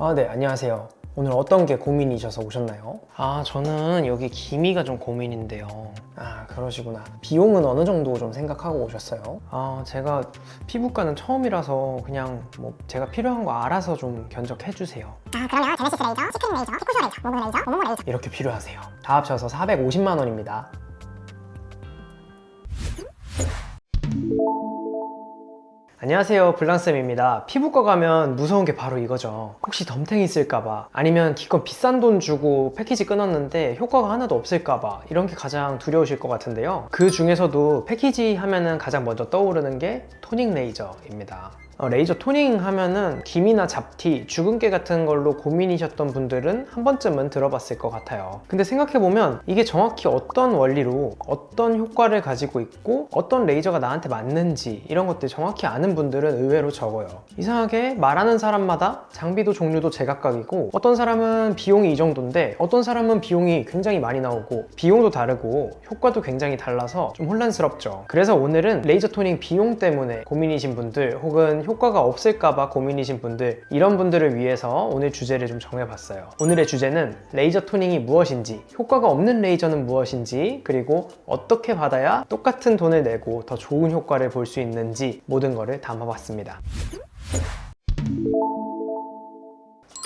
아, 네, 안녕하세요. 오늘 어떤 게 고민이셔서 오셨나요? 아, 저는 여기 기미가 좀 고민인데요. 아, 그러시구나. 비용은 어느 정도 좀 생각하고 오셨어요? 아, 제가 피부과는 처음이라서 그냥 뭐 제가 필요한 거 알아서 좀 견적해 주세요. 아 그러면 제네시스 레이저, 시크릿 레이저, 피쿠쇼 레이저, 모근 레이저, 모모모 레이저 이렇게 필요하세요. 다 합쳐서 450만 원입니다. 안녕하세요 블랑쌤입니다. 피부과 가면 무서운 게 바로 이거죠. 혹시 덤탱이 쓸까봐 아니면 기껏 비싼 돈 주고 패키지 끊었는데 효과가 하나도 없을까봐 이런 게 가장 두려우실 것 같은데요. 그 중에서도 패키지 하면은 가장 먼저 떠오르는 게 토닝 레이저입니다 어, 레이저 토닝 하면은 기미나 잡티, 주근깨 같은 걸로 고민이셨던 분들은 한 번쯤은 들어봤을 것 같아요. 근데 생각해보면 이게 정확히 어떤 원리로 어떤 효과를 가지고 있고 어떤 레이저가 나한테 맞는지 이런 것들 정확히 아는 분들은 의외로 적어요. 이상하게 말하는 사람마다 장비도 종류도 제각각이고 어떤 사람은 비용이 이 정도인데 어떤 사람은 비용이 굉장히 많이 나오고 비용도 다르고 효과도 굉장히 달라서 좀 혼란스럽죠. 그래서 오늘은 레이저 토닝 비용 때문에 고민이신 분들 혹은 효과가 없을까봐 고민이신 분들 이런 분들을 위해서 오늘 주제를 좀 정해봤어요. 오늘의 주제는 레이저 토닝이 무엇인지 효과가 없는 레이저는 무엇인지 그리고 어떻게 받아야 똑같은 돈을 내고 더 좋은 효과를 볼 수 있는지 모든 거를 담아봤습니다.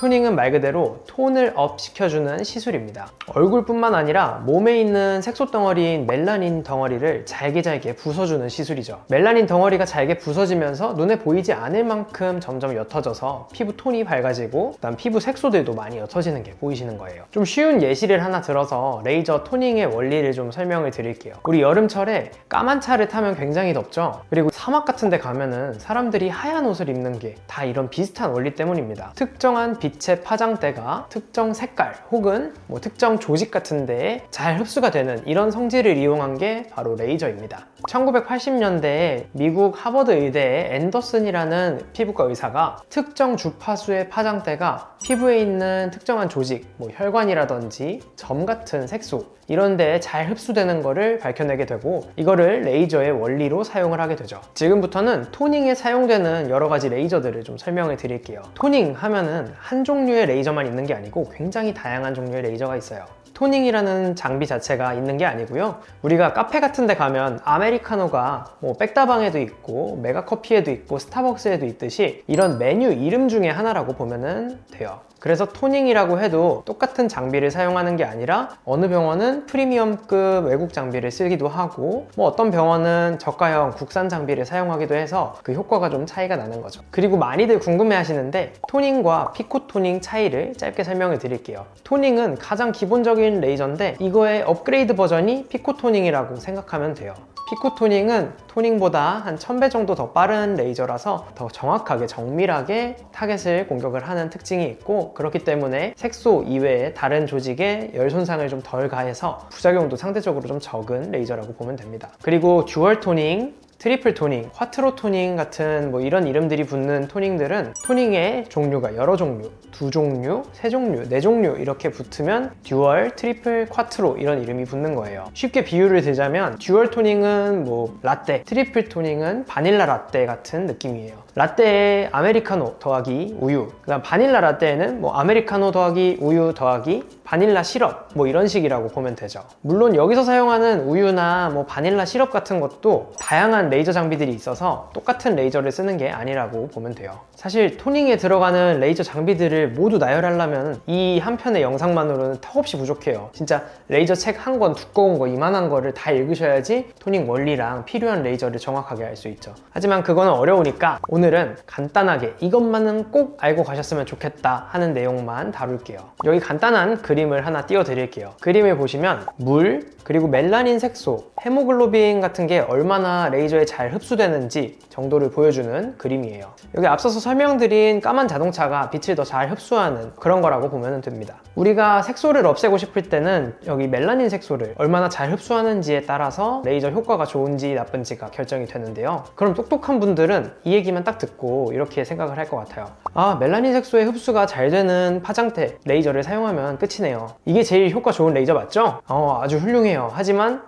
토닝은 말 그대로 톤을 업 시켜주는 시술입니다. 얼굴뿐만 아니라 몸에 있는 색소 덩어리인 멜라닌 덩어리를 잘게 잘게 부숴주는 시술이죠. 멜라닌 덩어리가 잘게 부서지면서 눈에 보이지 않을 만큼 점점 옅어져서 피부 톤이 밝아지고 그다음 피부 색소들도 많이 옅어지는 게 보이시는 거예요. 좀 쉬운 예시를 하나 들어서 레이저 토닝의 원리를 좀 설명을 드릴게요. 우리 여름철에 까만 차를 타면 굉장히 덥죠. 그리고 사막 같은 데 가면은 사람들이 하얀 옷을 입는 게 다 이런 비슷한 원리 때문입니다. 특정한 빛의 파장대가 특정 색깔 혹은 뭐 특정 조직 같은 데에 잘 흡수가 되는 이런 성질을 이용한 게 바로 레이저입니다. 1980년대에 미국 하버드 의대의 앤더슨이라는 피부과 의사가 특정 주파수의 파장대가 피부에 있는 특정한 조직, 뭐 혈관이라든지 점 같은 색소 이런 데에 잘 흡수되는 거를 밝혀내게 되고 이거를 레이저의 원리로 사용을 하게 되죠. 지금부터는 토닝에 사용되는 여러 가지 레이저들을 좀 설명을 드릴게요. 토닝 하면은 한 종류의 레이저만 있는 게 아니고 굉장히 다양한 종류의 레이저가 있어요. 토닝이라는 장비 자체가 있는 게 아니고요. 우리가 카페 같은 데 가면 아메리카노가 뭐 백다방에도 있고 메가커피에도 있고 스타벅스에도 있듯이 이런 메뉴 이름 중에 하나라고 보면 돼요. 그래서 토닝이라고 해도 똑같은 장비를 사용하는 게 아니라 어느 병원은 프리미엄급 외국 장비를 쓰기도 하고 뭐 어떤 병원은 저가형 국산 장비를 사용하기도 해서 그 효과가 좀 차이가 나는 거죠. 그리고 많이들 궁금해 하시는데 토닝과 피코 토닝 차이를 짧게 설명을 드릴게요. 토닝은 가장 기본적인 레이저인데 이거의 업그레이드 버전이 피코 토닝이라고 생각하면 돼요. 피코 토닝은 토닝보다 한 1000배 정도 더 빠른 레이저라서 더 정확하게 정밀하게 타겟을 공격을 하는 특징이 있고 그렇기 때문에 색소 이외의 다른 조직에 열 손상을 좀 덜 가해서 부작용도 상대적으로 좀 적은 레이저라고 보면 됩니다. 그리고 듀얼 토닝 트리플 토닝, 화트로 토닝 같은 뭐 이런 이름들이 붙는 토닝들은 토닝의 종류가 여러 종류, 두 종류, 세 종류, 네 종류 이렇게 붙으면 듀얼, 트리플, 콰트로 이런 이름이 붙는 거예요. 쉽게 비유를 들자면 듀얼 토닝은 뭐 라떼, 트리플 토닝은 바닐라 라떼 같은 느낌이에요. 라떼에 아메리카노 더하기 우유, 그다음 바닐라 라떼에는 뭐 아메리카노 더하기 우유 더하기 바닐라 시럽 뭐 이런 식이라고 보면 되죠. 물론 여기서 사용하는 우유나 뭐 바닐라 시럽 같은 것도 다양한 레이저 장비들이 있어서 똑같은 레이저를 쓰는 게 아니라고 보면 돼요. 사실 토닝에 들어가는 레이저 장비들을 모두 나열하려면 이 한 편의 영상만으로는 턱없이 부족해요. 진짜 레이저 책 한 권 두꺼운 거 이만한 거를 다 읽으셔야지 토닝 원리랑 필요한 레이저를 정확하게 알 수 있죠. 하지만 그거는 어려우니까 오늘은 간단하게 이것만은 꼭 알고 가셨으면 좋겠다 하는 내용만 다룰게요. 여기 간단한 그림을 하나 띄워드릴게요. 그림을 보시면 물, 그리고 멜라닌 색소, 헤모글로빈 같은 게 얼마나 레이저에 잘 흡수되는지 정도를 보여주는 그림이에요. 여기 앞서서 설명드린 까만 자동차가 빛을 더 잘 흡수하는 그런 거라고 보면 됩니다. 우리가 색소를 없애고 싶을 때는 여기 멜라닌 색소를 얼마나 잘 흡수하는지에 따라서 레이저 효과가 좋은지 나쁜지가 결정이 되는데요. 그럼 똑똑한 분들은 이 얘기만 딱 듣고 이렇게 생각을 할 것 같아요. 아, 멜라닌 색소의 흡수가 잘 되는 파장태 레이저를 사용하면 끝이네요. 이게 제일 효과 좋은 레이저 맞죠? 어, 아주 훌륭해요. 하지만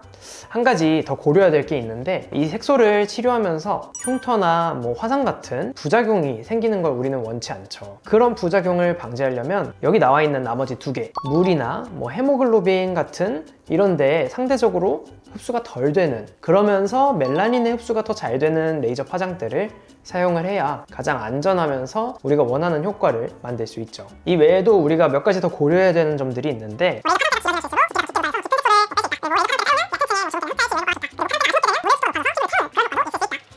한 가지 더 고려해야 될 게 있는데 이 색소 색소를 치료하면서 흉터나 뭐 화상 같은 부작용이 생기는 걸 우리는 원치 않죠. 그런 부작용을 방지하려면 여기 나와 있는 나머지 두 개, 물이나 뭐 헤모글로빈 같은 이런 데에 상대적으로 흡수가 덜 되는 그러면서 멜라닌의 흡수가 더 잘 되는 레이저 화장대를 사용을 해야 가장 안전하면서 우리가 원하는 효과를 만들 수 있죠. 이 외에도 우리가 몇 가지 더 고려해야 되는 점들이 있는데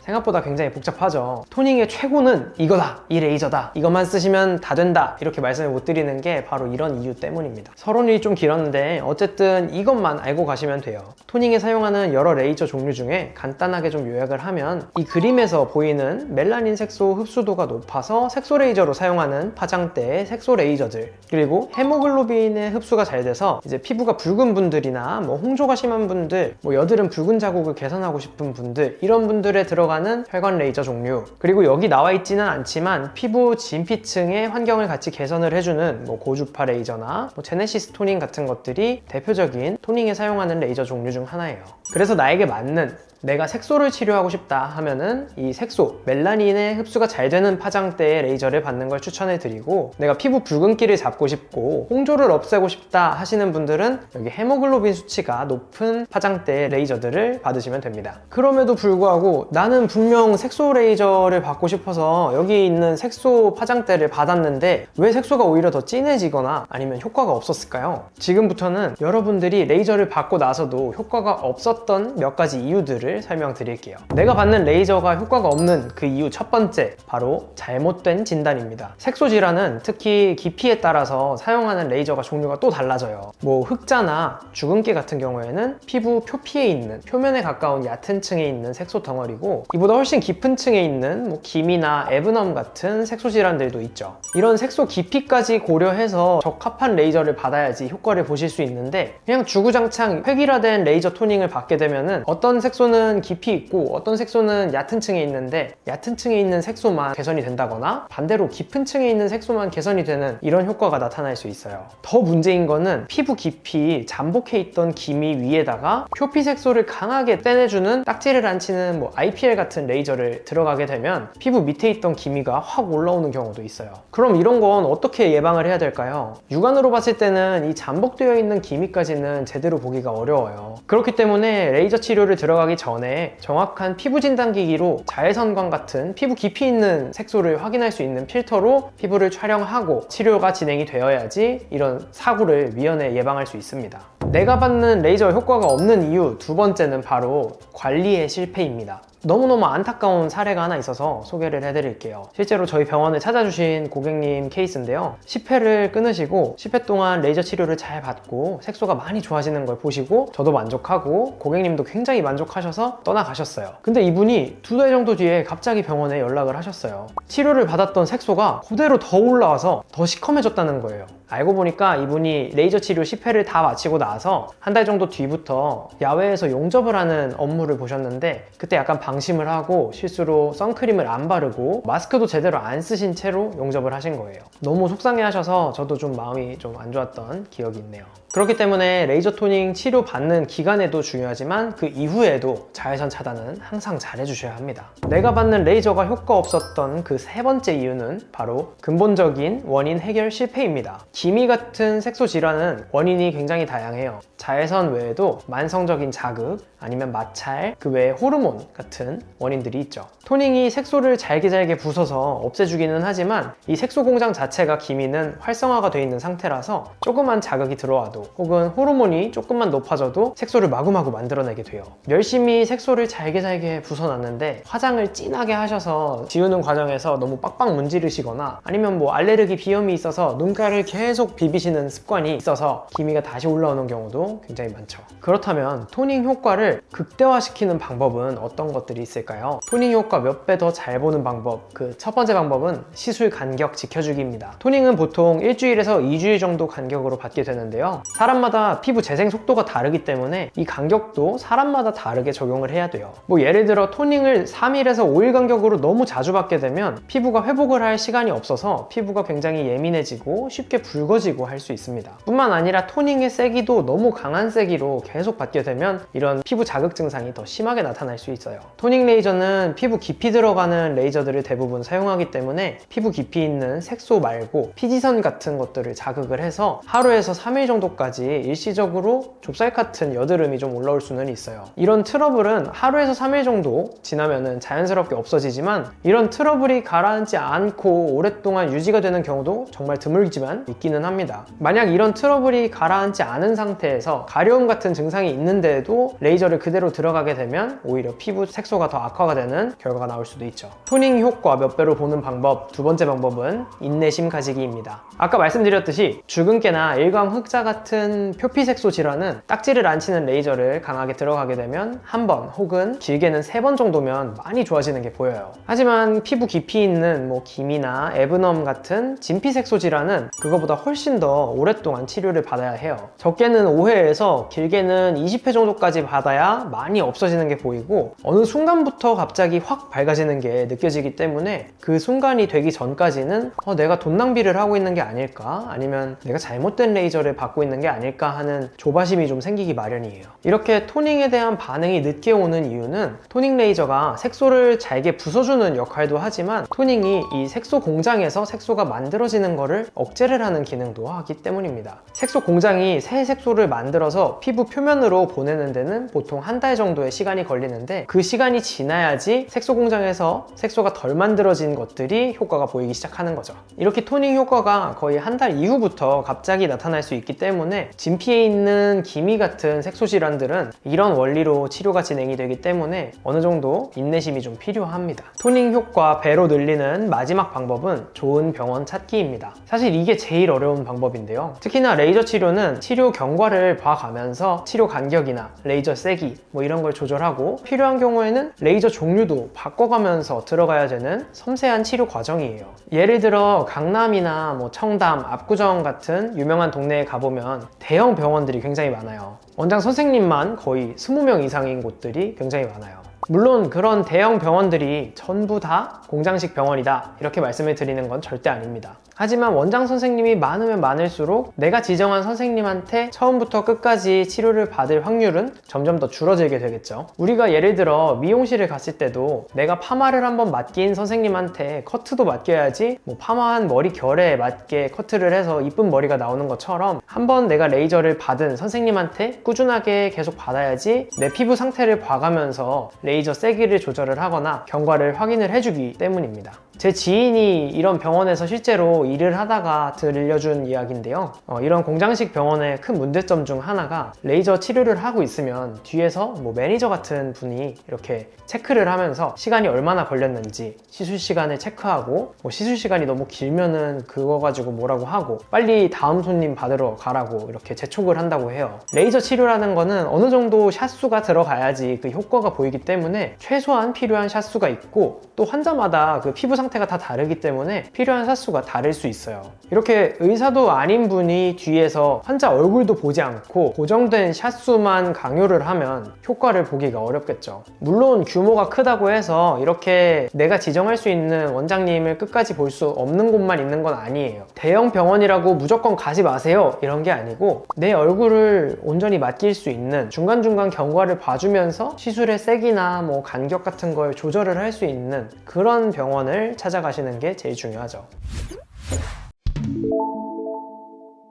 생각보다 굉장히 복잡하죠. 토닝의 최고는 이거다, 이 레이저다, 이것만 쓰시면 다 된다 이렇게 말씀을 못 드리는 게 바로 이런 이유 때문입니다. 서론이 좀 길었는데 어쨌든 이것만 알고 가시면 돼요. 토닝에 사용하는 여러 레이저 종류 중에 간단하게 좀 요약을 하면 이 그림에서 보이는 멜라닌 색소 흡수도가 높아서 색소 레이저로 사용하는 파장대의 색소 레이저들 그리고 헤모글로빈의 흡수가 잘 돼서 이제 피부가 붉은 분들이나 뭐 홍조가 심한 분들 뭐 여드름 붉은 자국을 개선하고 싶은 분들 이런 분들에 들어가 는 혈관 레이저 종류. 그리고 여기 나와 있지는 않지만 피부 진피층의 환경을 같이 개선을 해주는 뭐 고주파 레이저나 뭐 제네시스 토닝 같은 것들이 대표적인 토닝에 사용하는 레이저 종류 중 하나예요. 그래서 나에게 맞는 내가 색소를 치료하고 싶다 하면은 이 색소, 멜라닌의 흡수가 잘 되는 파장대의 레이저를 받는 걸 추천해 드리고 내가 피부 붉은기를 잡고 싶고 홍조를 없애고 싶다 하시는 분들은 여기 헤모글로빈 수치가 높은 파장대의 레이저들을 받으시면 됩니다. 그럼에도 불구하고 나는 분명 색소 레이저를 받고 싶어서 여기 있는 색소 파장대를 받았는데 왜 색소가 오히려 더 진해지거나 아니면 효과가 없었을까요? 지금부터는 여러분들이 레이저를 받고 나서도 효과가 없었던 몇 가지 이유들을 설명드릴게요. 내가 받는 레이저가 효과가 없는 그 이유 첫 번째, 바로 잘못된 진단입니다. 색소 질환은 특히 깊이에 따라서 사용하는 레이저가 종류가 또 달라져요. 뭐 흑자나 주근깨 같은 경우에는 피부 표피에 있는 표면에 가까운 얕은 층에 있는 색소 덩어리고 이보다 훨씬 깊은 층에 있는 뭐 기미나 에브넘 같은 색소 질환들도 있죠. 이런 색소 깊이까지 고려해서 적합한 레이저를 받아야지 효과를 보실 수 있는데 그냥 주구장창 획일화된 레이저 토닝을 받게 되면은 어떤 색소는 깊이 있고 어떤 색소는 얕은 층에 있는데 얕은 층에 있는 색소만 개선이 된다거나 반대로 깊은 층에 있는 색소만 개선이 되는 이런 효과가 나타날 수 있어요. 더 문제인 거는 피부 깊이 잠복해 있던 기미 위에다가 표피 색소를 강하게 떼내주는 딱지를 안 치는 뭐 IPL 같은 레이저를 들어가게 되면 피부 밑에 있던 기미가 확 올라오는 경우도 있어요. 그럼 이런 건 어떻게 예방을 해야 될까요? 육안으로 봤을 때는 이 잠복되어 있는 기미까지는 제대로 보기가 어려워요. 그렇기 때문에 레이저 치료를 들어가기 전에 정확한 피부 진단 기기로 자외선광 같은 피부 깊이 있는 색소를 확인할 수 있는 필터로 피부를 촬영하고 치료가 진행이 되어야지 이런 사고를 미연에 예방할 수 있습니다. 내가 받는 레이저 효과가 없는 이유 두 번째는 바로 관리의 실패입니다. 너무너무 안타까운 사례가 하나 있어서 소개를 해드릴게요. 실제로 저희 병원에 찾아주신 고객님 케이스인데요. 10회를 끊으시고 10회 동안 레이저 치료를 잘 받고 색소가 많이 좋아지는 걸 보시고 저도 만족하고 고객님도 굉장히 만족하셔서 떠나가셨어요. 근데 이분이 두 달 정도 뒤에 갑자기 병원에 연락을 하셨어요. 치료를 받았던 색소가 그대로 더 올라와서 더 시커매졌다는 거예요. 알고 보니까 이분이 레이저 치료 10회를 다 마치고 나서 한 달 정도 뒤부터 야외에서 용접을 하는 업무를 보셨는데 그때 약간 방심을 하고 실수로 선크림을 안 바르고 마스크도 제대로 안 쓰신 채로 용접을 하신 거예요. 너무 속상해 하셔서 저도 좀 마음이 좀 안 좋았던 기억이 있네요. 그렇기 때문에 레이저 토닝 치료 받는 기간에도 중요하지만 그 이후에도 자외선 차단은 항상 잘 해주셔야 합니다. 내가 받는 레이저가 효과 없었던 그 세 번째 이유는 바로 근본적인 원인 해결 실패입니다. 기미 같은 색소 질환은 원인이 굉장히 다양해요. 자외선 외에도 만성적인 자극, 아니면 마찰, 그 외에 호르몬 같은 원인들이 있죠. 토닝이 색소를 잘게 잘게 부숴서 없애주기는 하지만 이 색소 공장 자체가 기미는 활성화가 되어 있는 상태라서 조그만 자극이 들어와도 혹은 호르몬이 조금만 높아져도 색소를 마구마구 만들어내게 돼요. 열심히 색소를 잘게 잘게 부숴놨는데 화장을 진하게 하셔서 지우는 과정에서 너무 빡빡 문지르시거나 아니면 뭐 알레르기 비염이 있어서 눈가를 계속 비비시는 습관이 있어서 기미가 다시 올라오는 경우도 굉장히 많죠. 그렇다면 토닝 효과를 극대화시키는 방법은 어떤 것들이 있을까요? 토닝 효과 몇 배 더 잘 보는 방법. 그 첫 번째 방법은 시술 간격 지켜주기입니다. 토닝은 보통 일주일에서 2주일 정도 간격으로 받게 되는데요. 사람마다 피부 재생 속도가 다르기 때문에 이 간격도 사람마다 다르게 적용을 해야 돼요. 뭐 예를 들어 토닝을 3일에서 5일 간격으로 너무 자주 받게 되면 피부가 회복을 할 시간이 없어서 피부가 굉장히 예민해지고 쉽게 붉어지고 할 수 있습니다. 뿐만 아니라 토닝의 세기도 너무 강한 세기로 계속 받게 되면 이런 피부 자극 증상이 더 심하게 나타날 수 있어요. 토닝 레이저는 피부 깊이 들어가는 레이저들을 대부분 사용하기 때문에 피부 깊이 있는 색소 말고 피지선 같은 것들을 자극을 해서 하루에서 3일 정도 까지 일시적으로 좁쌀 같은 여드름이 좀 올라올 수는 있어요. 이런 트러블은 하루에서 3일 정도 지나면은 자연스럽게 없어지지만 이런 트러블이 가라앉지 않고 오랫동안 유지가 되는 경우도 정말 드물지만 있기는 합니다. 만약 이런 트러블이 가라앉지 않은 상태에서 가려움 같은 증상이 있는데도 레이저를 그대로 들어가게 되면 오히려 피부 색소가 더 악화가 되는 결과가 나올 수도 있죠. 토닝 효과 몇 배로 보는 방법 두 번째 방법은 인내심 가지기입니다. 아까 말씀드렸듯이 주근깨나 일광 흑자 같은 표피 색소 질환은 딱지를 안 치는 레이저를 강하게 들어가게 되면 한 번 혹은 길게는 세 번 정도면 많이 좋아지는 게 보여요. 하지만 피부 깊이 있는 뭐 기미나 에브넘 같은 진피 색소 질환은 그거보다 훨씬 더 오랫동안 치료를 받아야 해요. 적게는 5회에서 길게는 20회 정도까지 받아야 많이 없어지는 게 보이고 어느 순간부터 갑자기 확 밝아지는 게 느껴지기 때문에 그 순간이 되기 전까지는 어, 내가 돈 낭비를 하고 있는 게 아닐까 아니면 내가 잘못된 레이저를 받고 있는 게 아닐까 하는 조바심이 좀 생기기 마련이에요. 이렇게 토닝에 대한 반응이 늦게 오는 이유는 토닝 레이저가 색소를 잘게 부숴주는 역할도 하지만 토닝이 이 색소 공장에서 색소가 만들어지는 거를 억제를 하는 기능도 하기 때문입니다. 색소 공장이 새 색소를 만들어서 피부 표면으로 보내는 데는 보통 한 달 정도의 시간이 걸리는데 그 시간이 지나야지 색소 공장에서 색소가 덜 만들어진 것들이 효과가 보이기 시작하는 거죠. 이렇게 토닝 효과가 거의 한 달 이후부터 갑자기 나타날 수 있기 때문에 진피에 있는 기미 같은 색소 질환들은 이런 원리로 치료가 진행이 되기 때문에 어느 정도 인내심이 좀 필요합니다. 토닝 효과 배로 늘리는 마지막 방법은 좋은 병원 찾기입니다. 사실 이게 제일 어려운 방법인데요. 특히나 레이저 치료는 치료 경과를 봐가면서 치료 간격이나 레이저 세기 뭐 이런 걸 조절하고 필요한 경우에는 레이저 종류도 바꿔가면서 들어가야 되는 섬세한 치료 과정이에요. 예를 들어 강남이나 뭐 청담, 압구정 같은 유명한 동네에 가보면 대형 병원들이 굉장히 많아요. 원장 선생님만 거의 20명 이상인 곳들이 굉장히 많아요. 물론 그런 대형 병원들이 전부 다 공장식 병원이다 이렇게 말씀을 드리는 건 절대 아닙니다. 하지만 원장 선생님이 많으면 많을수록 내가 지정한 선생님한테 처음부터 끝까지 치료를 받을 확률은 점점 더 줄어들게 되겠죠. 우리가 예를 들어 미용실을 갔을 때도 내가 파마를 한번 맡긴 선생님한테 커트도 맡겨야지 뭐 파마한 머리 결에 맞게 커트를 해서 이쁜 머리가 나오는 것처럼 한번 내가 레이저를 받은 선생님한테 꾸준하게 계속 받아야지 내 피부 상태를 봐가면서 레이저 세기를 조절을 하거나 경과를 확인을 해주기 때문입니다. 제 지인이 이런 병원에서 실제로 일을 하다가 들려준 이야기인데요. 어, 이런 공장식 병원의 큰 문제점 중 하나가 레이저 치료를 하고 있으면 뒤에서 뭐 매니저 같은 분이 이렇게 체크를 하면서 시간이 얼마나 걸렸는지 시술 시간을 체크하고 뭐 시술 시간이 너무 길면은 그거 가지고 뭐라고 하고 빨리 다음 손님 받으러 가라고 이렇게 재촉을 한다고 해요. 레이저 치료라는 거는 어느 정도 샷수가 들어가야지 그 효과가 보이기 때문에 최소한 필요한 샷수가 있고 또 환자마다 그 피부 상 태가 다 다르기 때문에 필요한 샷수가 다를 수 있어요. 이렇게 의사도 아닌 분이 뒤에서 환자 얼굴도 보지 않고 고정된 샷수만 강요를 하면 효과를 보기가 어렵겠죠. 물론 규모가 크다고 해서 이렇게 내가 지정할 수 있는 원장님을 끝까지 볼 수 없는 곳만 있는 건 아니에요. 대형 병원이라고 무조건 가지 마세요. 이런 게 아니고 내 얼굴을 온전히 맡길 수 있는 중간중간 경과를 봐주면서 시술의 세기나 뭐 간격 같은 걸 조절을 할 수 있는 그런 병원을 찾아가시는 게 제일 중요하죠.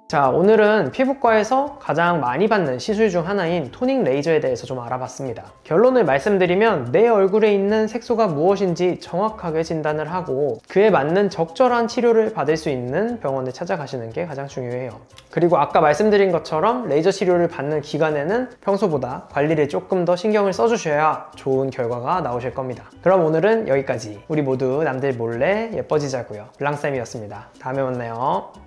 자, 오늘은 피부과에서 가장 많이 받는 시술 중 하나인 토닝 레이저에 대해서 좀 알아봤습니다. 결론을 말씀드리면 내 얼굴에 있는 색소가 무엇인지 정확하게 진단을 하고 그에 맞는 적절한 치료를 받을 수 있는 병원을 찾아가시는 게 가장 중요해요. 그리고 아까 말씀드린 것처럼 레이저 치료를 받는 기간에는 평소보다 관리를 조금 더 신경을 써주셔야 좋은 결과가 나오실 겁니다. 그럼 오늘은 여기까지. 우리 모두 남들 몰래 예뻐지자고요. 블랑쌤이었습니다. 다음에 만나요.